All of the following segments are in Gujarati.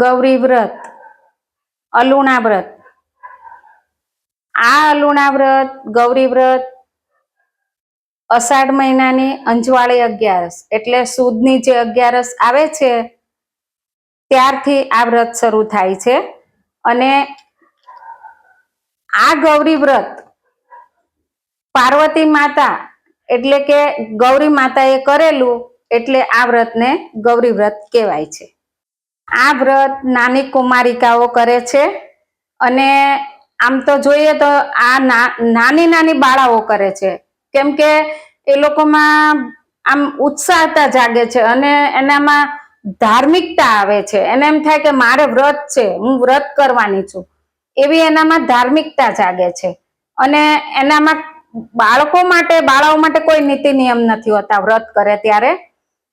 ગૌરી વ્રત, અલુણા વ્રત. આ અલુણા વ્રત, ગૌરી વ્રત અષાઢ મહિનાની અંજવાળી અગિયારસ, એટલે સુદની જે અગિયારસ આવે છે, ત્યારથી આ વ્રત શરૂ થાય છે. અને આ ગૌરી વ્રત પાર્વતી માતા, એટલે કે ગૌરી માતાએ કરેલું, એટલે આ વ્રતને ગૌરી વ્રત કહેવાય છે. આ વ્રત નાની કુમારિકાઓ કરે છે. અને આમ તો જોઈએ તો આ નાની નાની બાળાઓ કરે છે. કેમ કે એ લોકોમાં આમ ઉત્સાહતા જાગે છે અને એનામાં ધાર્મિકતા આવે છે. એને એમ થાય કે મારે વ્રત છે, હું વ્રત કરવાની છું. એવી એનામાં ધાર્મિકતા જાગે છે. અને એનામાં બાળકો માટે, બાળાઓ માટે કોઈ નીતિ નિયમ નથી હોતા વ્રત કરે ત્યારે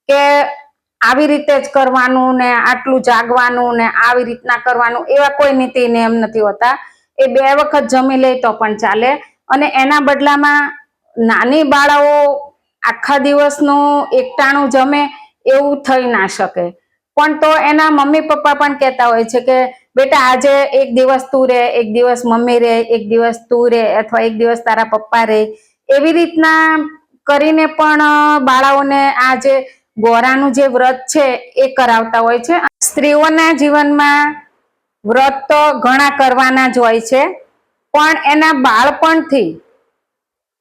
કે આવી રીતે જ કરવાનું ને આટલું જાગવાનું ને આવી રીતના કરવાનું, એવા કોઈ નીતિ નિયમ નથી હોતા. એ બે વખત જમી લે તો પણ ચાલે. અને એના બદલામાં નાની બાળાઓ આખા દિવસનું એકટાણું જમે એવું થઈ ના શકે. પણ તો એના મમ્મી પપ્પા પણ કહેતા હોય છે કે, બેટા, આજે એક દિવસ તું રે, એક દિવસ મમ્મી રે, એક દિવસ તું રે અથવા એક દિવસ તારા પપ્પા રે. એવી રીતના કરીને પણ બાળાઓને આ જે ગોરાનું જે વ્રત છે એ કરાવતા હોય છે. સ્ત્રીઓના જીવનમાં વ્રત તો ઘણા કરવાના જ હોય છે. પણ એના બાળપણથી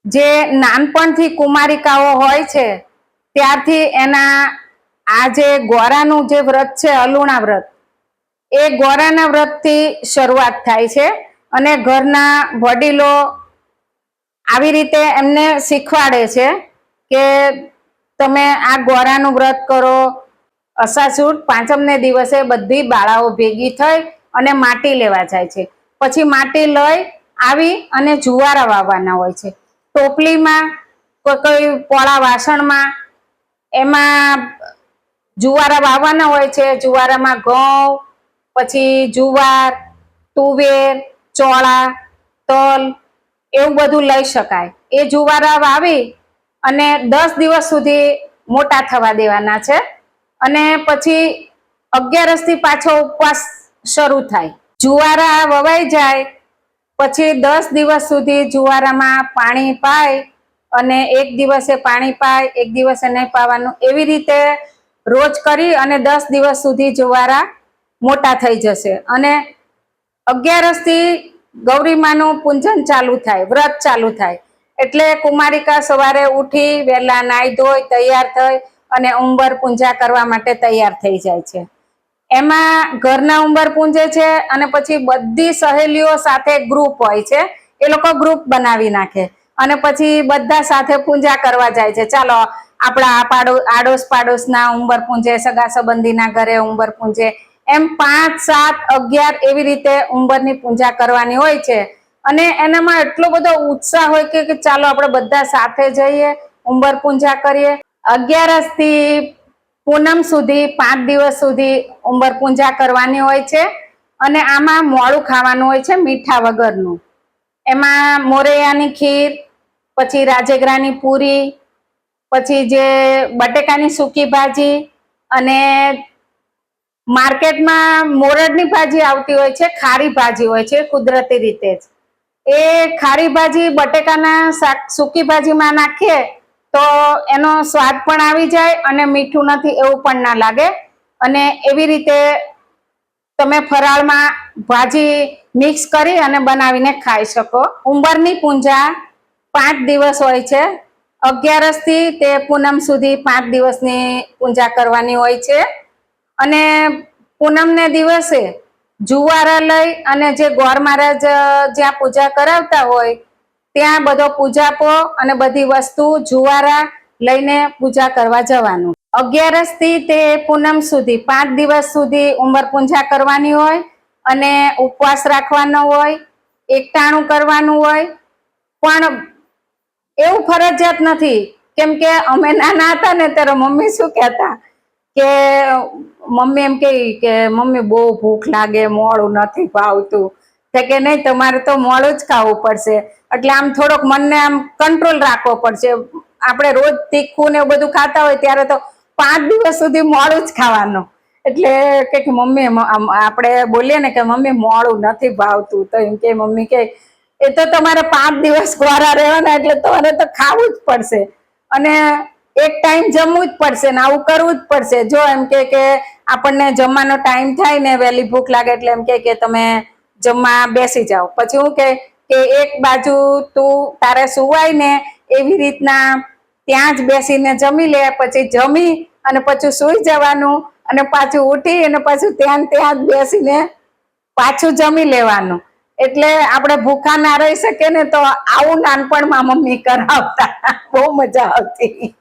જે નાનપણથી કુમારિકાઓ હોય છે, ત્યારથી એના આ જે ગોરાનું જે વ્રત છે, અલુણા વ્રત, એ ગોરાના વ્રતથી શરૂઆત થાય છે અને ઘરના વડીલો આવી રીતે એમને શીખવાડે છે કે તમે આ ગોરાનું વ્રત કરો. અસાસુટ પાંચમને દિવસે બધી બાળાઓ ભેગી થઈ અને માટી લેવા જાય છે. પછી માટી લઈ આવી અને જુવારા વાવવાના હોય છે. ટોપલીમાં કોઈ પોળા વાસણમાં એમાં જુવારા વાવવાના હોય છે. જુવારામાં ઘઉં, પછી જુવાર, તુવેર, ચોળા, તલ એવું બધું લઈ શકાય. એ જુવારા વાવી અને દસ દિવસ સુધી મોટા થવા દેવાના છે. અને પછી અગિયારસથી પાછો ઉપવાસ શરૂ થાય. જુવારા વવાઈ જાય, પછી દસ દિવસ સુધી જુવારામાં પાણી પાય અને એક દિવસે પાણી પાય, એક દિવસે નહીં પાવાનું, એવી રીતે રોજ કરી અને દસ દિવસ સુધી જુવારા મોટા થઈ જશે. અને અગિયારસથી ગૌરીમાનું પૂંજન ચાલુ થાય, વ્રત ચાલુ થાય. એટલે કુમારિકા સવારે ઉઠી, વહેલા નાઈ ધોઈ, તૈયાર થઈ અને ઉંબર પૂંજા કરવા માટે તૈયાર થઈ જાય છે. એમાં ઘરના ઉંબર પૂંજે છે અને પછી બધી સહેલીઓ સાથે ગ્રુપ હોય છે. એ લોકો ગ્રુપ બનાવી નાખે અને પછી બધા સાથે પૂજા કરવા જાય છે. ચાલો, આપણા પાડો, આડોશ પાડોશના ઉંબર પૂંજે, સગા સંબંધીના ઘરે ઉંબર પૂંજે. એમ પાંચ, સાત, અગિયાર એવી રીતે ઉંબરની પૂજા કરવાની હોય છે. અને એનામાં એટલો બધો ઉત્સાહ હોય કે ચાલો આપણે બધા સાથે જઈએ ઉંબર પૂજા કરીએ. અગિયારસથી પૂનમ સુધી, પાંચ દિવસ સુધી ઉંબર પૂજા કરવાની હોય છે. અને આમાં મોડું ખાવાનું હોય છે, મીઠા વગરનું. એમાં મોરૈયાની ખીર, પછી રાજેગરાની પૂરી, પછી જે બટેકાની સૂકી ભાજી અને માર્કેટમાં મોરડની ભાજી આવતી હોય છે, ખારી ભાજી હોય છે, કુદરતી રીતે જ. એ ખારી ભાજી, બટેકાના શાક, સૂકી ભાજીમાં નાખીએ તો એનો સ્વાદ પણ આવી જાય અને મીઠું નથી એવું પણ ના લાગે. અને એવી રીતે તમે ફરાળમાં ભાજી મિક્સ કરી અને બનાવીને ખાઈ શકો. ઉંબરની પૂંજા પાંચ દિવસ હોય છે. અગિયારસથી તે પૂનમ સુધી પાંચ દિવસની પૂજા કરવાની હોય છે. અને પૂનમને દિવસે જુવારા લઈ અને જે ગોર મહારાજ જ્યાં પૂજા કરાવતા હોય, ત્યાં બધો પૂજાપો અને બધી વસ્તુ જુવારા લઈને પૂજા કરવા જવાનું. અગિયારસથી તે પૂનમ સુધી, પાંચ દિવસ સુધી ઉંમર પૂંજા કરવાની હોય અને ઉપવાસ રાખવાનો હોય, એકટાણું કરવાનું હોય. પણ એવું ફરજિયાત નથી, કેમ કે અમે નાના હતા ને ત્યારે મમ્મી શું કહેતા કે મમ્મી એમ કહે કે મમ્મી બહુ ભૂખ લાગે, મોડું નથી ભાવતું. તો કે નહીં, તમારે તો મોડું જ ખાવું પડશે. એટલે આમ થોડોક મનને આમ કંટ્રોલ રાખવો પડશે. આપણે રોજ તીખું ને બધું ખાતા હોય ત્યારે તો પાંચ દિવસ સુધી મોડું જ ખાવાનું. એટલે કે મમ્મી આપણે બોલીએ ને કે મમ્મી, મોડું નથી ભાવતું. તો એમ કે મમ્મી કે, એ તો તમારે પાંચ દિવસ ગોરા રહેવાના, એટલે તમારે તો ખાવું જ પડશે. અને એક ટાઈમ જમવું જ પડશે ને આવું કરવું જ પડશે. જો એમ કે આપણને જમવાનો ટાઈમ થાય ને વહેલી ભૂખ લાગે એટલે એમ કે તમે જમવા બેસી જાઓ. પછી હું કે કે એક બાજુ તું તારે સુવાય ને એવી રીતના ત્યાં જ બેસીને જમી લે, પછી જમી અને પછી સુઈ જવાનું અને પાછું ઉઠી અને પાછું ત્યાં ત્યાં જ બેસીને પાછું જમી લેવાનું. એટલે આપણે ભૂખા ના રહી શકીએ ને તો આવું નાનપણમાં મમ્મી કરાવતા. બહુ મજા આવતી.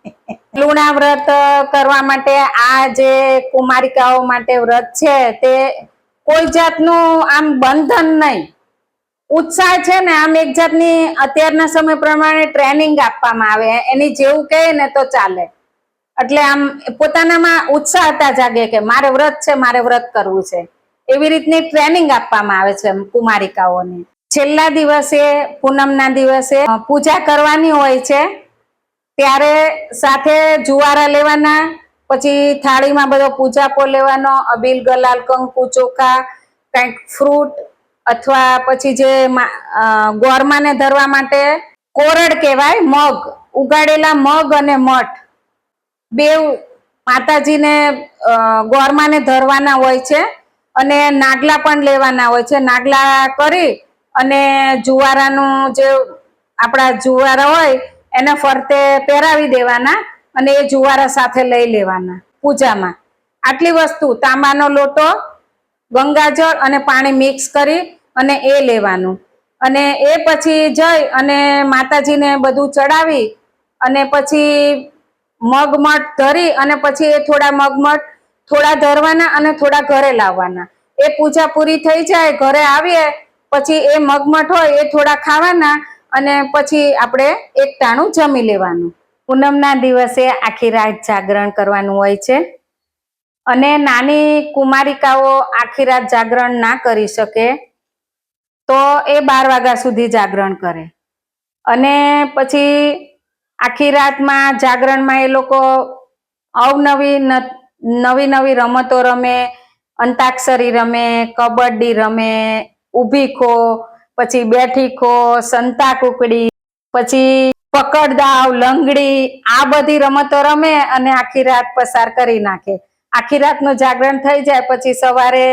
લુણા વ્રત કરવા માટે આ જે કુમારિકાઓ માટે વ્રત છે તે કોઈ જાતનું આમ બંધન નહીં. ઉત્સાહ છે ને આમ એક જાતની અત્યારના સમય પ્રમાણે ટ્રેનિંગ આપવામાં આવે. એની જેવું કહે ને તો ચાલે. એટલે આમ પોતાનામાં ઉત્સાહતા જાગે કે મારે વ્રત છે, મારે વ્રત કરવું છે. એવી રીતની ટ્રેનિંગ આપવામાં આવે છે કુમારિકાઓને. છેલ્લા દિવસે, પૂનમના દિવસે પૂજા કરવાની હોય છે, ત્યારે સાથે જુવારા લેવાના, પછી થાળીમાં બધો પૂજાપો લેવાનો, અબીલ ગલાલ, કંકુ ચોખા, કંઈક ફ્રૂટ, અથવા પછી જે ગોરમાને ધરવા માટે કોરડ કહેવાય, મગ, ઉગાડેલા મગ અને મઠ. બે માતાજીને ગોરમાને ધરવાના હોય છે. અને નાગલા પણ લેવાના હોય છે. નાગલા કરી અને જુવારાનું જે આપણા જુવારા હોય, એને ફરતે પહેરાવી દેવાના અને એ જુવારા સાથે લઈ લેવાના પૂજામાં. આટલી વસ્તુ, તાંબાનો લોટો, ગંગાજળ અને પાણી મિક્સ કરી અને એ લેવાનું. અને એ પછી જઈ અને માતાજીને બધું ચડાવી અને પછી મગમઠ ધરી અને પછી એ થોડા મગમઠ થોડા ધરવાના અને થોડા ઘરે લાવવાના. એ પૂજા પૂરી થઈ જાય, ઘરે આવીએ, પછી એ મગમઠ હોય એ થોડા ખાવાના અને પછી આપણે એક ટાણું જમી લેવાનું. પૂનમના દિવસે આખી રાત જાગરણ કરવાનું હોય છે. અને નાની કુમારિકાઓ આખી રાત જાગરણ ના કરી શકે, તો એ બાર વાગ્યા સુધી જાગરણ કરે. અને પછી આખી રાતમાં જાગરણમાં એ લોકો અવનવી નવી નવી રમતો રમે, અંતાક્ષરી રમે, કબડ્ડી રમે, ઊભી ખો, પછી બેઠી ખો સંતા કુકડી પછી પકડદાવ, લંગડી, આ બધી રમતો રમે અને આખી રાત પસાર કરી નાખે. આખી રાતનું જાગરણ થઈ જાય, પછી સવારે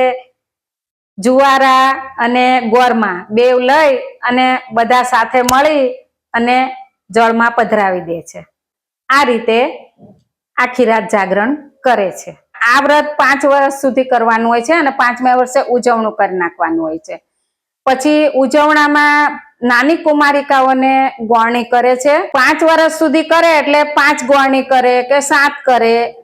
જુવારા અને ગોરમાં બેવ લઈ અને બધા સાથે મળી અને જળમાં પધરાવી દે છે. આ રીતે આખી રાત જાગરણ કરે છે. આ વ્રત પાંચ વર્ષ સુધી કરવાનું હોય છે અને પાંચમા વર્ષે ઉજવણું કરી નાખવાનું હોય છે. પછી ઉજવણામાં નાની કુમારિકાઓને ગોળણી કરે છે. પાંચ વર્ષ સુધી કરે એટલે પાંચ ગોળણી કરે કે સાત કરે.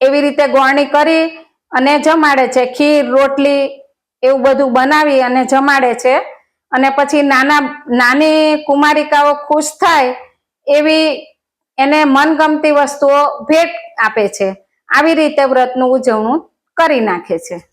એવી રીતે ગોળણી કરી અને જમાડે છે. ખીર, રોટલી એવું બધું બનાવી અને જમાડે છે. અને પછી નાના, નાની કુમારિકાઓ ખુશ થાય એવી એને મનગમતી વસ્તુઓ ભેટ આપે છે. આવી રીતે વ્રતનું ઉજવણું કરી નાખે છે.